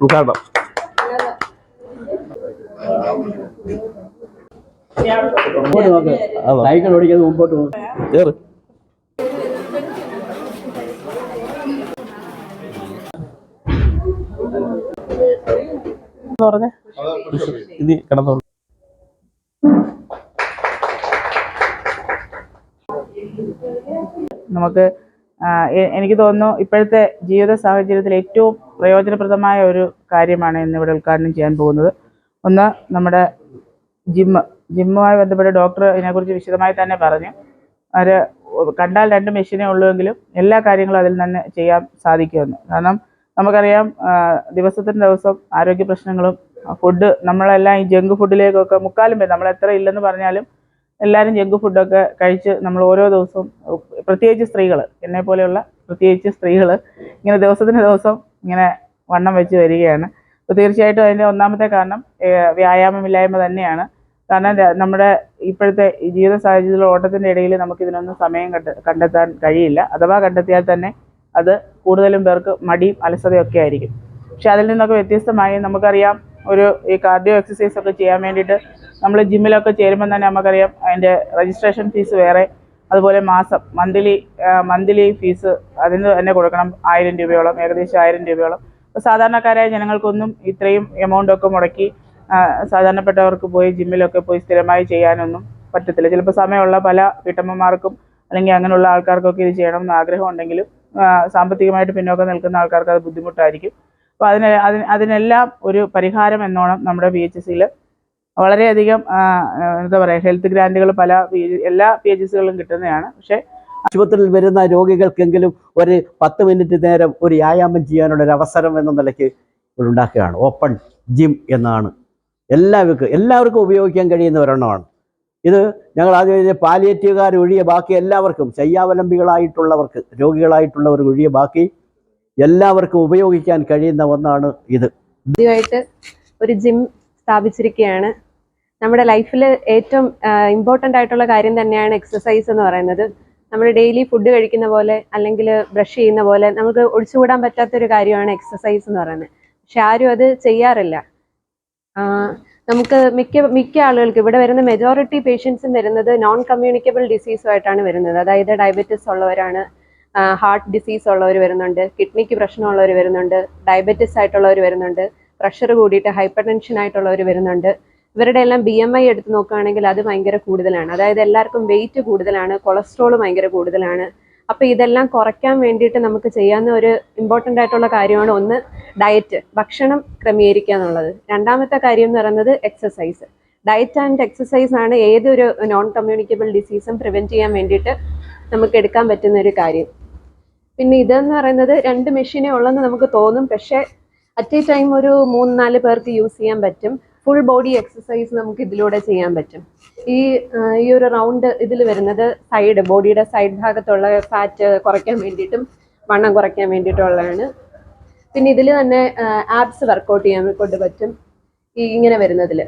ഉദ്ഘാടനം. സൈക്കിൾ ഓടിക്കാതെ മുമ്പോട്ട് പോകും പറഞ്ഞേ ഇത് കിടന്നോളൂ നമുക്ക് എനിക്ക് തോന്നുന്നു ഇപ്പോഴത്തെ ജീവിത സാഹചര്യത്തിൽ ഏറ്റവും പ്രയോജനപ്രദമായ ഒരു കാര്യമാണ് ഇന്നിവിടെ ഉദ്ഘാടനം ചെയ്യാൻ പോകുന്നത്. ഒന്ന് നമ്മുടെ ജിമ്മ് ജിമ്മുമായി ബന്ധപ്പെട്ട് ഡോക്ടർ ഇതിനെക്കുറിച്ച് വിശദമായി തന്നെ പറഞ്ഞു. അവർ കണ്ടാൽ രണ്ട് മെഷീനേ ഉള്ളുവെങ്കിലും എല്ലാ കാര്യങ്ങളും അതിൽ തന്നെ ചെയ്യാൻ സാധിക്കുമെന്ന്. കാരണം നമുക്കറിയാം ദിവസത്തിന് ദിവസം ആരോഗ്യ പ്രശ്നങ്ങളും ഫുഡ് നമ്മളെല്ലാം ഈ ജങ്ക് ഫുഡിലേക്കൊക്കെ മുക്കാലും പേര് നമ്മൾ എത്ര ഇല്ലെന്ന് പറഞ്ഞാലും എല്ലാവരും ജങ്ക് ഫുഡൊക്കെ കഴിച്ച് നമ്മൾ ഓരോ ദിവസവും പ്രത്യേകിച്ച് സ്ത്രീകൾ എന്നെ പോലെയുള്ള പ്രത്യേകിച്ച് സ്ത്രീകൾ ഇങ്ങനെ ദിവസത്തിന് ദിവസം ഇങ്ങനെ വണ്ണം വെച്ച് വരികയാണ്. അപ്പോൾ തീർച്ചയായിട്ടും അതിന്റെ ഒന്നാമത്തെ കാരണം വ്യായാമമില്ലായ്മ തന്നെയാണ്. കാരണം നമ്മുടെ ഇപ്പോഴത്തെ ജീവിത സാഹചര്യത്തിലുള്ള ഓട്ടത്തിന്റെ ഇടയിൽ നമുക്ക് ഇതിനൊന്നും സമയം കണ്ട കണ്ടെത്താൻ കഴിയില്ല. അഥവാ കണ്ടെത്തിയാൽ തന്നെ അത് കൂടുതലും പേർക്ക് മടിയും അലസതയൊക്കെ ആയിരിക്കും. പക്ഷെ അതിൽ നിന്നൊക്കെ വ്യത്യസ്തമായി നമുക്കറിയാം ഒരു ഈ കാർഡിയോ എക്സസൈസ് ഒക്കെ ചെയ്യാൻ വേണ്ടിയിട്ട് നമ്മൾ ജിമ്മിലൊക്കെ ചേരുമ്പോൾ തന്നെ നമുക്കറിയാം അതിന്റെ രജിസ്ട്രേഷൻ ഫീസ് വേറെ അതുപോലെ മാസം മന്ത്ലി മന്ത്ലി ഫീസ് അതിന് തന്നെ കൊടുക്കണം ആയിരം രൂപയോളം ഏകദേശം ആയിരം രൂപയോളം. അപ്പോൾ സാധാരണക്കാരായ ജനങ്ങൾക്കൊന്നും ഇത്രയും എമൗണ്ടൊക്കെ മുടക്കി സാധാരണപ്പെട്ടവർക്ക് പോയി ജിമ്മിലൊക്കെ പോയി സ്ഥിരമായി ചെയ്യാനൊന്നും പറ്റത്തില്ല. ചിലപ്പോൾ സമയമുള്ള പല വീട്ടമ്മമാർക്കും അല്ലെങ്കിൽ അങ്ങനെയുള്ള ആൾക്കാർക്കൊക്കെ ഇത് ചെയ്യണം എന്ന് ആഗ്രഹം ഉണ്ടെങ്കിലും സാമ്പത്തികമായിട്ട് പിന്നോക്കം നിൽക്കുന്ന ആൾക്കാർക്ക് അത് ബുദ്ധിമുട്ടായിരിക്കും. അപ്പോൾ അതിന് അതിന് അതിനെല്ലാം ഒരു പരിഹാരം എന്നോണം നമ്മുടെ പി എച്ച് സിയിൽ വളരെയധികം എന്താ പറയുക ഹെൽത്ത് ഗ്രാന്റുകൾ പല എല്ലാ പി എച്ച് കിട്ടുന്നതാണ്. പക്ഷേ ആശുപത്രിയിൽ വരുന്ന രോഗികൾക്കെങ്കിലും ഒരു പത്ത് മിനിറ്റ് നേരം ഒരു വ്യായാമം ചെയ്യാനുള്ള ഒരു അവസരം എന്ന നിലയ്ക്ക് ഇവിടെ ഉണ്ടാക്കുകയാണ്. ഓപ്പൺ ജിം എന്നാണ്. എല്ലാവർക്കും എല്ലാവർക്കും ഉപയോഗിക്കാൻ കഴിയുന്ന ഒരെണ്ണമാണ്. ഇത് ഞങ്ങൾ ആദ്യം പാലിയേറ്റീവുകാർ ഒഴികെ ബാക്കി എല്ലാവർക്കും ശയ്യാവലംബികളായിട്ടുള്ളവർക്ക് രോഗികളായിട്ടുള്ളവർ ഒഴികെ ബാക്കി എല്ലാവർക്കും ഉപയോഗിക്കാൻ കഴിയുന്ന ഒന്നാണ് ഇത്. ആദ്യമായിട്ട് ഒരു ജിം സ്ഥാപിച്ചിരിക്കുകയാണ്. നമ്മുടെ ലൈഫിൽ ഏറ്റവും ഇമ്പോർട്ടന്റ് ആയിട്ടുള്ള കാര്യം തന്നെയാണ് എക്സസൈസ് എന്ന് പറയുന്നത്. നമ്മൾ ഡെയിലി ഫുഡ് കഴിക്കുന്ന പോലെ അല്ലെങ്കിൽ ബ്രഷ് ചെയ്യുന്ന പോലെ നമുക്ക് ഒഴിച്ചുകൂടാൻ പറ്റാത്തൊരു കാര്യമാണ് എക്സസൈസ് എന്ന് പറയുന്നത്. പക്ഷെ ആരും അത് ചെയ്യാറില്ല. നമുക്ക് മിക്ക മിക്ക ആളുകൾക്ക് ഇവിടെ വരുന്ന മെജോറിറ്റി പേഷ്യൻസും വരുന്നത് നോൺ കമ്മ്യൂണിക്കബിൾ ഡിസീസുമായിട്ടാണ് വരുന്നത്. അതായത് ഡയബറ്റിസ് ഉള്ളവരാണ് ഹാർട്ട് ഡിസീസ് ഉള്ളവർ വരുന്നുണ്ട് കിഡ്നിക്ക് പ്രശ്നമുള്ളവർ വരുന്നുണ്ട് ഡയബറ്റിസ് ആയിട്ടുള്ളവർ വരുന്നുണ്ട് പ്രഷർ കൂടിയിട്ട് ഹൈപ്പർ ടെൻഷൻ ആയിട്ടുള്ളവർ വരുന്നുണ്ട്. ഇവരുടെ എല്ലാം ബി എം ഐ എടുത്ത് നോക്കുകയാണെങ്കിൽ അത് ഭയങ്കര കൂടുതലാണ്. അതായത് എല്ലാവർക്കും വെയിറ്റ് കൂടുതലാണ് കൊളസ്ട്രോൾ ഭയങ്കര കൂടുതലാണ്. അപ്പോൾ ഇതെല്ലാം കുറയ്ക്കാൻ വേണ്ടിയിട്ട് നമുക്ക് ചെയ്യാവുന്ന ഒരു ഇമ്പോർട്ടന്റ് ആയിട്ടുള്ള കാര്യമാണ് ഒന്ന് ഡയറ്റ് ഭക്ഷണം ക്രമീകരിക്കുക എന്നുള്ളത്. രണ്ടാമത്തെ കാര്യം എന്ന് പറയുന്നത് എക്സസൈസ് ഡയറ്റ് ആൻഡ് എക്സസൈസ് ആണ് ഏതൊരു നോൺ കമ്മ്യൂണിക്കബിൾ ഡിസീസും പ്രിവെന്റ് ചെയ്യാൻ വേണ്ടിയിട്ട് നമുക്ക് എടുക്കാൻ പറ്റുന്ന ഒരു കാര്യം. പിന്നെ ഇതെന്ന് പറയുന്നത് രണ്ട് മെഷീനേ ഉള്ളെന്ന് നമുക്ക് തോന്നും. പക്ഷേ അറ്റ് എ ടൈം ഒരു മൂന്ന് നാല് പേർക്ക് യൂസ് ചെയ്യാൻ പറ്റും. ഫുൾ ബോഡി എക്സസൈസ് നമുക്ക് ഇതിലൂടെ ചെയ്യാൻ പറ്റും. ഈ ഈ ഒരു റൗണ്ട് ഇതിൽ വരുന്നത് സൈഡ് ബോഡിയുടെ സൈഡ് ഭാഗത്തുള്ള ഫാറ്റ് കുറയ്ക്കാൻ വേണ്ടിയിട്ടും വണ്ണം കുറയ്ക്കാൻ വേണ്ടിയിട്ടുള്ളതാണ്. പിന്നെ ഇതിൽ തന്നെ ആപ്സ് വർക്കൗട്ട് ചെയ്യാൻ കൊണ്ട് പറ്റും. ഈ ഇങ്ങനെ വരുന്നതിൽ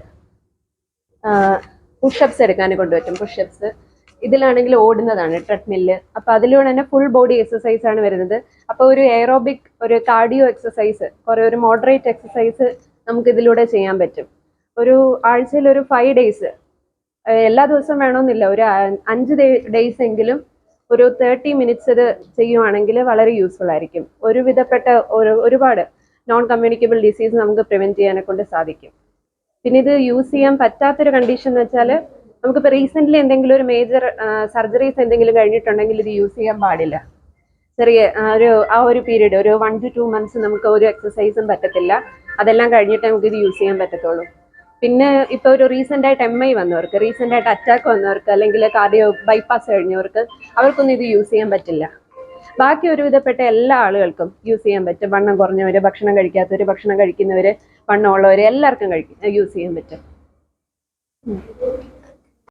പുഷപ്സ് എടുക്കാൻ കൊണ്ട് പറ്റും പുഷപ്സ് ഇതിലാണെങ്കിൽ ഓടുന്നതാണ് ട്രെഡ്മില്ല് അപ്പോൾ അതിലൂടെ തന്നെ ഫുൾ ബോഡി എക്സസൈസ് ആണ് വരുന്നത്. അപ്പോൾ ഒരു എയറോബിക് ഒരു കാർഡിയോ എക്സസൈസ് കുറേ ഒരു മോഡറേറ്റ് എക്സസൈസ് നമുക്ക് ഇതിലൂടെ ചെയ്യാൻ പറ്റും. ഒരു ആഴ്ചയിൽ ഒരു ഫൈവ് ഡേയ്സ് എല്ലാ ദിവസവും വേണമെന്നില്ല. ഒരു അഞ്ച് ഡേയ്സ് എങ്കിലും ഒരു തേർട്ടി മിനിറ്റ്സ് ഇത് ചെയ്യുവാണെങ്കിൽ വളരെ യൂസ്ഫുൾ ആയിരിക്കും. ഒരുവിധപ്പെട്ട ഒരു ഒരുപാട് നോൺ കമ്മ്യൂണിക്കബിൾ ഡിസീസ് നമുക്ക് പ്രിവെന്റ് ചെയ്യാനെ കൊണ്ട് സാധിക്കും. പിന്നെ ഇത് യൂസ് ചെയ്യാൻ പറ്റാത്തൊരു കണ്ടീഷൻ എന്ന് വെച്ചാൽ നമുക്കിപ്പോൾ റീസെന്റ്ലി എന്തെങ്കിലും ഒരു മേജർ സർജറീസ് എന്തെങ്കിലും കഴിഞ്ഞിട്ടുണ്ടെങ്കിൽ ഇത് യൂസ് ചെയ്യാൻ പാടില്ല. ചെറിയ ഒരു ആ ഒരു പീരീഡ് ഒരു വൺ ടു ടു മന്ത്സ് നമുക്ക് ഒരു എക്സസൈസും പറ്റത്തില്ല. അതെല്ലാം കഴിഞ്ഞിട്ട് നമുക്ക് ഇത് യൂസ് ചെയ്യാൻ പറ്റത്തുള്ളൂ. പിന്നെ ഇപ്പോൾ ഒരു റീസെന്റ് ആയിട്ട് എം ഐ വന്നവർക്ക് റീസെന്റ് ആയിട്ട് അറ്റാക്ക് വന്നവർക്ക് അല്ലെങ്കിൽ കാർഡിയോ ബൈപ്പാസ് കഴിഞ്ഞവർക്ക് അവർക്കൊന്നും ഇത് യൂസ് ചെയ്യാൻ പറ്റില്ല. ബാക്കി ഒരുവിധപ്പെട്ട എല്ലാ ആളുകൾക്കും യൂസ് ചെയ്യാൻ പറ്റും. വണ്ണം കുറഞ്ഞവര് ഭക്ഷണം കഴിക്കാത്തവര് ഭക്ഷണം കഴിക്കുന്നവര് വണ്ണമുള്ളവര് എല്ലാവർക്കും കഴിക്കും യൂസ് ചെയ്യാൻ പറ്റും.